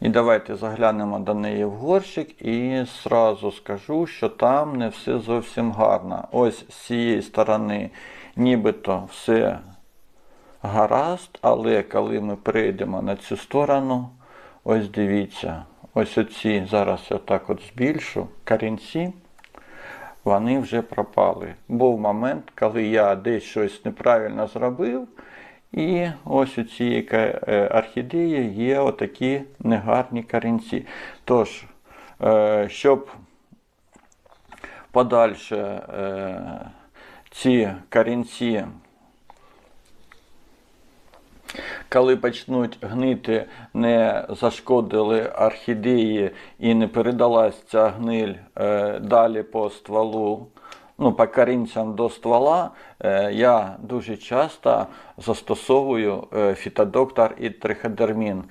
І давайте заглянемо до неї в горщик і зразу скажу, що там не все зовсім гарно. Ось з цієї сторони нібито все гаразд, але коли ми перейдемо на цю сторону, ось дивіться, ось оці, зараз я так от збільшу, корінці, вони вже пропали. Був момент, коли я десь щось неправильно зробив, і ось у цієї е, орхідеї є отакі негарні корінці. Тож, е, щоб подальше е, ці корінці коли почнуть гнити, не зашкодили орхідеї і не передалась ця гниль далі по стволу, ну, по корінцям до ствола, е, я дуже часто застосовую е, фітодоктор і триходермін.